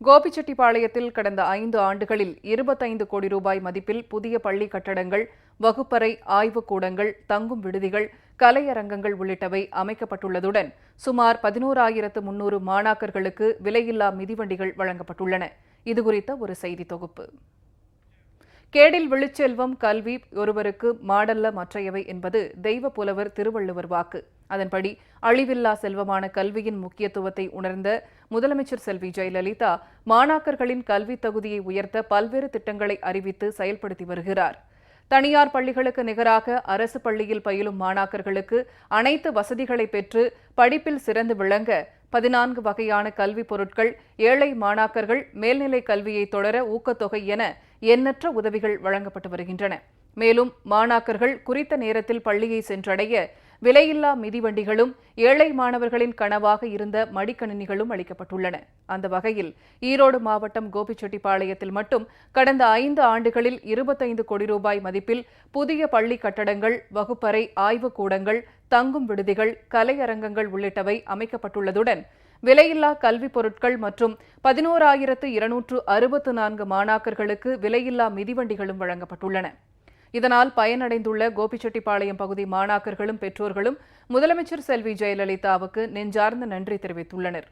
கோபிச்செட்டிப்பாளையத்தில் கடந்த ஐந்து ஆண்டுகளில் இருபத்தைந்து கோடி ரூபாய் மதிப்பில் புதிய பள்ளி கட்டடங்கள் வகுப்பறை ஆய்வுக்கூடங்கள் தங்கும் விடுதிகள் கலையரங்கங்கள் உள்ளிட்டவை அமைக்கப்பட்டுள்ளதுடன் சுமார் பதினோராயிரத்து முன்னூறு மாணாக்கர்களுக்கு விலையில்லா மிதிவண்டிகள் வழங்கப்பட்டுள்ளன. இதுகுறித்த ஒரு செய்தி தொகுப்பு. கேடில் விழுச்செல்வம் கல்வி ஒருவருக்கு மாடல்ல மற்றையவை என்பது தெய்வ புலவர் திருவள்ளுவர் வாக்கு. அதன்படி அழிவில்லா செல்வமான கல்வியின் முக்கியத்துவத்தை உணர்ந்த முதலமைச்சர் செல்வி ஜெயலலிதா மாணாக்கர்களின் கல்வி தகுதியை உயர்த்த பல்வேறு திட்டங்களை அறிவித்து செயல்படுத்தி வருகிறார். தனியார் பள்ளிகளுக்கு நிகராக அரசு பள்ளியில் பயிலும் மாணாக்கர்களுக்கு அனைத்து வசதிகளை பெற்று படிப்பில் சிறந்து விளங்க பதினான்கு வகையான கல்விப் பொருட்கள் ஏழை மாணாக்கர்கள் மேல்நிலை கல்வியை தொடர ஊக்கத்தொகை என எண்ணற்ற உதவிகள் வழங்கப்பட்டு வருகின்றன. மேலும் மாணாக்கர்கள் குறித்த நேரத்தில் பள்ளியை சென்றடைய விலையில்லா மிதிவண்டிகளும் ஏழை மாணவர்களின் கனவாக இருந்த மடிக்கணினிகளும் அளிக்கப்பட்டுள்ளன. அந்த வகையில் ஈரோடு மாவட்டம் கோபிச்செட்டிப்பாளையத்தில் மட்டும் கடந்த ஐந்து ஆண்டுகளில் இருபத்தைந்து கோடி ரூபாய் மதிப்பில் புதிய பள்ளி கட்டடங்கள் வகுப்பறை ஆய்வுக்கூடங்கள் தங்கும் விடுதிகள் கலையரங்கங்கள் உள்ளிட்டவை அமைக்கப்பட்டுள்ளதுடன் விலையில்லா கல்விப் பொருட்கள் மற்றும் பதினோராயிரத்து இருநூற்று அறுபத்து நான்கு மாணாக்கர்களுக்கு விலையில்லா மிதிவண்டிகளும் வழங்கப்பட்டுள்ளன. இதனால் பயனடைந்துள்ள கோபிச்செட்டிப்பாளையம் பகுதி மாணாக்கர்களும் பெற்றோர்களும் முதலமைச்சர் செல்வி ஜெயலலிதாவுக்கு நெஞ்சார்ந்த நன்றி தெரிவித்துள்ளனர்.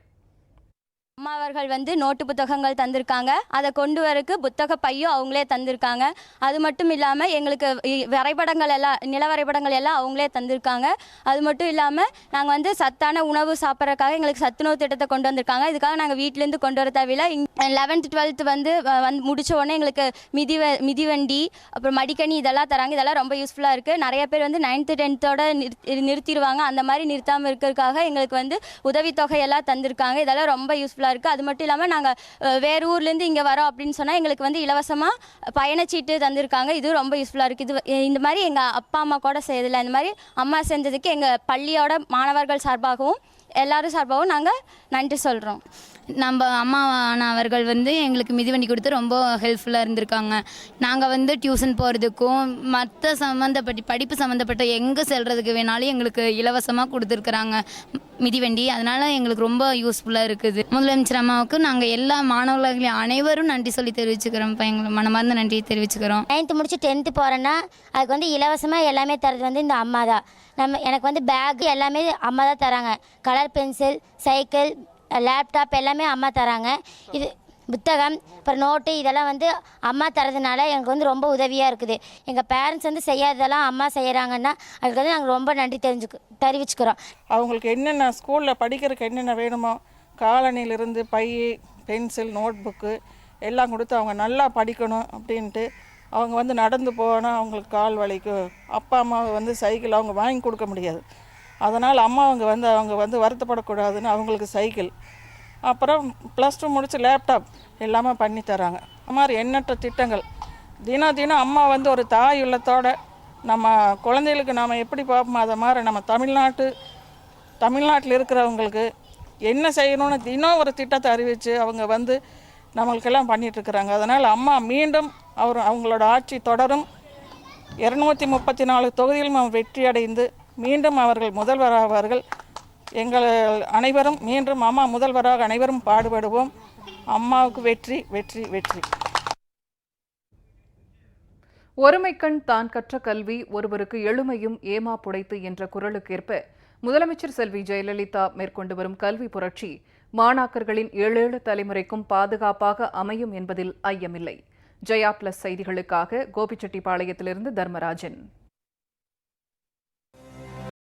அம்மா அவர்கள் வந்து நோட்டு புத்தகங்கள் தந்திருக்காங்க. அதை கொண்டு வரக்கு புத்தக பையும் அவங்களே தந்திருக்காங்க. அது மட்டும் இல்லாமல் எங்களுக்கு இ- வரைபடங்கள் எல்லாம் நில வரைபடங்கள் எல்லாம் அவங்களே தந்திருக்காங்க. அது மட்டும் இல்லாமல் நாங்கள் வந்து சத்தான உணவு சாப்பிட்றதுக்காக எங்களுக்கு சத்துணவு திட்டத்தை கொண்டு வந்திருக்காங்க. இதுக்காக நாங்கள் வீட்டிலேருந்து கொண்டு வர தேவையில்ல. லெவன்த் டுவெல்த் வந்து வந்து முடிச்ச உடனே எங்களுக்கு மிதி வ- மிதிவண்டி அப்புறம் மடிக்கணி இதெல்லாம் தராங்க. இதெல்லாம் ரொம்ப யூஸ்ஃபுல்லாக இருக்குது நிறைய பேர் வந்து நைன்த்து டென்த்தோட நிறுத்திடுவாங்க. அந்த மாதிரி நிறுத்தாமல் இருக்கிறதுக்காக எங்களுக்கு வந்து உதவித்தொகை எல்லாம் தந்திருக்காங்க. இதெல்லாம் ரொம்ப யூஸ்ஃபுல்லாக இருக்குது அது மட்டும் இல்லாமல் நாங்கள் வேறு ஊர்லேருந்து இங்கே வரோம் அப்படின்னு சொன்னால் எங்களுக்கு வந்து இலவசமாக பயணச்சீட்டு தந்திருக்காங்க. இதுவும் ரொம்ப யூஸ்ஃபுல்லாக இருக்குது இது இந்த மாதிரி எங்கள் அப்பா அம்மா கூட செய்யறதில்ல. இந்த மாதிரி அம்மா செஞ்சதுக்கு எங்கள் பள்ளியோட மாணவர்கள் சார்பாகவும் எல்லாரும் சார்பாகவும் நாங்கள் நன்றி சொல்கிறோம் நம்ம அம்மா அவர்கள் வந்து எங்களுக்கு மிதிவண்டி கொடுத்து ரொம்ப ஹெல்ப்ஃபுல்லாக இருந்திருக்காங்க. நாங்கள் வந்து டியூஷன் போகிறதுக்கும் மற்ற சம்மந்தப்பட்ட படிப்பு சம்மந்தப்பட்ட எங்கே செல்கிறதுக்கு வேணாலும் எங்களுக்கு இலவசமாக கொடுத்துருக்குறாங்க மிதிவண்டி அதனால் எங்களுக்கு ரொம்ப யூஸ்ஃபுல்லாக இருக்குது. முதலமைச்சர் அம்மாவுக்கு நாங்கள் எல்லா மாணவர்களையும் அனைவரும் நன்றி சொல்லி தெரிவிச்சுக்கிறோம். எங்களுக்கு மனமார்ந்த நன்றி தெரிவிச்சுக்கிறோம். நைன்த்து முடிச்சு டென்த்து போகிறேன்னா அதுக்கு வந்து இலவசமாக எல்லாமே தரது வந்து இந்த அம்மா தான் நம்ம எனக்கு வந்து பேக் எல்லாமே அம்மா தான் தராங்க. கலர் பென்சில் சைக்கிள் லேப்டாப் எல்லாமே அம்மா தராங்க. இது புத்தகம் அப்புறம் நோட்டு இதெல்லாம் வந்து அம்மா தரதுனால எனக்கு வந்து ரொம்ப உதவியாக இருக்குது. எங்கள் பேரண்ட்ஸ் வந்து செய்யாததெல்லாம் அம்மா செய்கிறாங்கன்னா அதுக்கு வந்து நாங்கள் ரொம்ப நன்றி தெரிஞ்சுக்கு தெரிவிச்சுக்கிறோம். அவங்களுக்கு என்னென்ன ஸ்கூலில் படிக்கிறதுக்கு என்னென்ன வேணுமோ காலனிலிருந்து பை பென்சில் நோட் புக்கு எல்லாம் கொடுத்து அவங்க நல்லா படிக்கணும் அப்படின்ட்டு அவங்க வந்து நடந்து போனால் அவங்களுக்கு கால் வலிக்கும். அப்பா அம்மாவை வந்து சைக்கிள் அவங்க வாங்கி கொடுக்க முடியாது. அதனால் அம்மா அவங்க வந்து அவங்க வந்து வருத்தப்படக்கூடாதுன்னு அவங்களுக்கு சைக்கிள். அப்புறம் ப்ளஸ் டூ முடித்து லேப்டாப் எல்லாமே பண்ணி தராங்க. அது மாதிரி எண்ணற்ற திட்டங்கள். தினம் தினம் அம்மா வந்து ஒரு தாய் உள்ளத்தோட நம்ம குழந்தைகளுக்கு நாம் எப்படி பார்ப்போமோ அதை மாதிரி நம்ம தமிழ்நாட்டு தமிழ்நாட்டில் இருக்கிறவங்களுக்கு என்ன செய்யணும்னு தினம் ஒரு திட்டத்தை அறிவித்து அவங்க வந்து நம்மளுக்கெல்லாம் பண்ணிகிட்ருக்குறாங்க அதனால் அம்மா மீண்டும் அவர் அவங்களோட ஆட்சி தொடரும். இரநூத்தி முப்பத்தி நாலு தொகுதியிலும் அவர் வெற்றி அடைந்து மீண்டும் அவர்கள் முதல்வராவார்கள் எங்கள் அனைவரும் மீண்டும் அம்மா முதல்வராக அனைவரும் பாடுபடுவோம். அம்மாவுக்கு வெற்றி வெற்றி வெற்றி. ஒருமைக்கண் தான் கற்ற கல்வி ஒருவருக்கு எழுமையும் ஏமா புடைத்து என்ற குரலுக்கேற்ப முதலமைச்சர் செல்வி ஜெயலலிதா மேற்கொண்டு வரும் கல்வி புரட்சி மாணாக்கர்களின் ஏழேழு தலைமுறைக்கும் பாதுகாப்பாக அமையும் என்பதில் ஐயமில்லை. ஜெயா பிளஸ் செய்திகளுக்காக கோபிச்செட்டிப்பாளையத்திலிருந்து தர்மராஜன்.